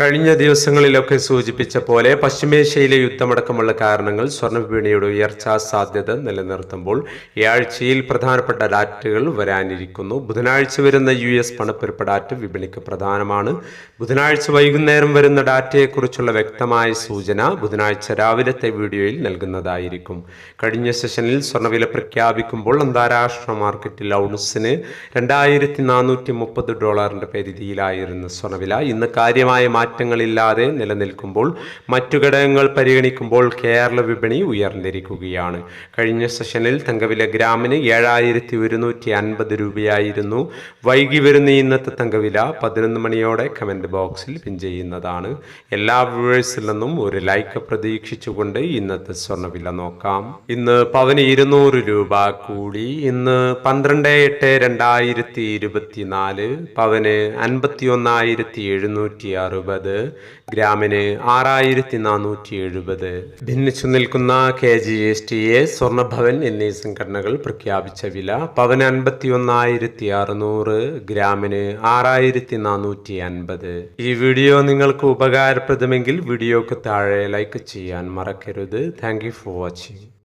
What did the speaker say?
കഴിഞ്ഞ ദിവസങ്ങളിലൊക്കെ സൂചിപ്പിച്ച പോലെ പശ്ചിമേഷ്യയിലെ യുദ്ധമടക്കമുള്ള കാരണങ്ങൾ സ്വർണവിപണിയുടെ ഉയർച്ചാ സാധ്യത നിലനിർത്തുമ്പോൾ ഈ ആഴ്ചയിൽ പ്രധാനപ്പെട്ട ഡാറ്റകൾ വരാനിരിക്കുന്നു. ബുധനാഴ്ച വരുന്ന യു എസ് പണപ്പെരുപ്പ് ഡാറ്റ വിപണിക്ക് പ്രധാനമാണ്. ബുധനാഴ്ച വൈകുന്നേരം വരുന്ന ഡാറ്റയെക്കുറിച്ചുള്ള വ്യക്തമായ സൂചന ബുധനാഴ്ച രാവിലത്തെ വീഡിയോയിൽ നൽകുന്നതായിരിക്കും. കഴിഞ്ഞ സെഷനിൽ സ്വർണവില പ്രഖ്യാപിക്കുമ്പോൾ അന്താരാഷ്ട്ര മാർക്കറ്റിൽ ഔൺസിന് രണ്ടായിരത്തി ഡോളറിന്റെ പരിധിയിലായിരുന്ന സ്വർണവില ഇന്ന് കാര്യമായ മാറ്റങ്ങളില്ലാതെ നിലനിൽക്കുമ്പോൾ മറ്റു ഘടകങ്ങൾ പരിഗണിക്കുമ്പോൾ കേരള വിപണി ഉയർന്നിരിക്കുകയാണ്. കഴിഞ്ഞ സെഷനിൽ തങ്കവില ഗ്രാമിന് ഏഴായിരത്തി ഒരുന്നൂറ്റി അൻപത് രൂപയായിരുന്നു. വൈകി വരുന്ന ഇന്നത്തെ തങ്കവില പതിനൊന്ന് മണിയോടെ കമന്റ് ബോക്സിൽ പിൻ ചെയ്യുന്നതാണ്. എല്ലാ വ്യൂവേഴ്സിൽ നിന്നും ഒരു ലൈക്ക് പ്രതീക്ഷിച്ചുകൊണ്ട് ഇന്നത്തെ സ്വർണവില നോക്കാം. ഇന്ന് പവന് ഇരുന്നൂറ് രൂപ കൂടി. ഇന്ന് പന്ത്രണ്ട് എട്ട് രണ്ടായിരത്തി ഇരുപത്തിനാല് പവന് അൻപത്തി ഒന്നായിരത്തി എഴുന്നൂറ്റി അറുപത് ഗ്രാമിന് ആറായിരത്തി നാനൂറ്റി എഴുപത് ഭിന്നിച്ചു നിൽക്കുന്ന K G S T A സ്വർണഭവൻ എന്നീ സംഘടനകൾ പ്രഖ്യാപിച്ച വില പവന് അൻപത്തി ഒന്നായിരത്തി അറുന്നൂറ് ഗ്രാമിന് ആറായിരത്തി നാനൂറ്റി അൻപത് ഈ വീഡിയോ നിങ്ങൾക്ക് ഉപകാരപ്രദമെങ്കിൽ വീഡിയോക്ക് താഴെ ലൈക്ക് ചെയ്യാൻ മറക്കരുത്. Thank for watching.